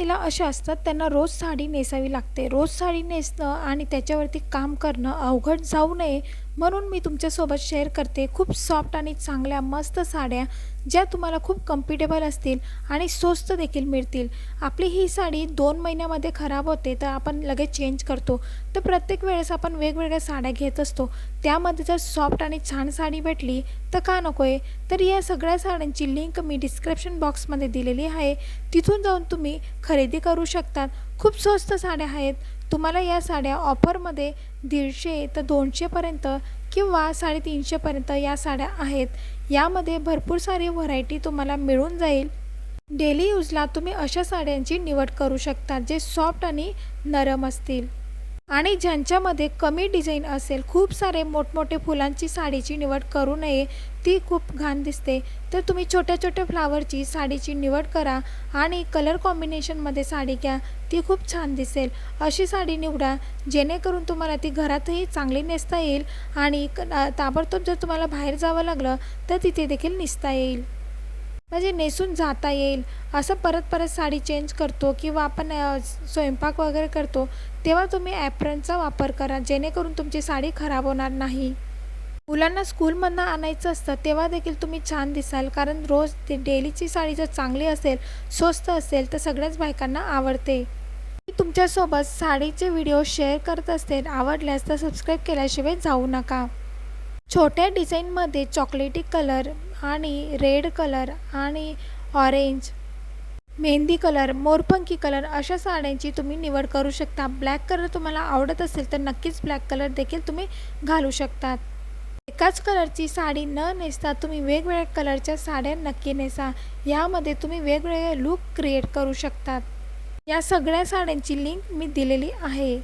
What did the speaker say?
महिला अशा असतात त्यांना रोज साडी नेसावी लागते. रोज साडी नेसणं आणि त्याच्यावरती काम करणं अवघड जाऊ नये म्हणून मी तुमच्यासोबत शेअर करते खूप सॉफ्ट आणि चांगल्या मस्त साड्या ज्या तुम्हाला खूप कम्फर्टेबल असतील आणि स्वस्त देखील मिळतील. आपली ही साडी दोन महिन्यामध्ये खराब होते तर आपण लगेच चेंज करतो. तर प्रत्येक वेळेस आपण वेगवेगळ्या साड्या घेत असतो. त्यामध्ये जर सॉफ्ट आणि छान साडी भेटली तर का नको आहे तर या सगळ्या साड्यांची लिंक मी डिस्क्रिप्शन बॉक्समध्ये दिलेली आहे. तिथून जाऊन तुम्ही खरेदी करू शकतात. खूप स्वस्त साड्या आहेत. तुम्हाला या साड्या ऑफरमध्ये दीडशे तर दोनशेपर्यंत किंवा साडेतीनशेपर्यंत या साड्या आहेत. यामध्ये भरपूर सारी व्हरायटी तुम्हाला मिळून जाईल. डेली यूजला तुम्ही अशा साड्यांची निवड करू शकता जे सॉफ्ट आणि नरम असतील. आणि ज्यांच्यामध्ये कमी डिझाईन असेल खूप सारे मोठमोठे फुलांची साडीची निवड करू नये ती खूप घाण दिसते. तर तुम्ही छोट्या छोट्या फ्लावरची साडीची निवड करा आणि कलर कॉम्बिनेशनमध्ये साडी घ्या ती खूप छान दिसेल. अशी साडी निवडा जेणेकरून तुम्हाला ती घरातही चांगली नेसता येईल आणि क- ताबडतोब जर तुम्हाला बाहेर जावं लागलं तर तिथे देखील नेसता येईल. म्हणजे नेसून जाता येईल. असं परत परत साडी चेंज करतो किंवा आपण स्वयंपाक वगैरे करतो तेव्हा तुम्ही ॲप्रनचा वापर करा जेणेकरून तुमची साडी खराब होणार नाही. मुलांना स्कूलमधनं आणायचं असतं तेव्हा देखील तुम्ही छान दिसाल. कारण रोज ते डेलीची साडी जर चांगली असेल स्वस्त असेल तर सगळ्याच बायकांना आवडते. मी तुमच्यासोबत साडीचे व्हिडिओ शेअर करत असते आवडल्यास तर सबस्क्राईब केल्याशिवाय जाऊ नका. छोट्या डिझाईनमध्ये चॉकलेटी कलर आणि रेड कलर आणि ऑरेंज. मेहंदी कलर मोरपंखी कलर अशा साड्यांची तुम्ही निवड करू शकता. ब्लॅक कलर तुम्हाला आवडत असेल तर नक्कीच ब्लॅक कलर देखील तुम्ही घालू शकतात एकाच कलरची साडी न नेसता तुम्ही वेगवेगळ्या कलरच्या साड्या नक्की नेसा. यामध्ये तुम्ही वेगवेगळे लुक क्रिएट करू शकतात या सगळ्या साड्यांची लिंक मी दिलेली आहे.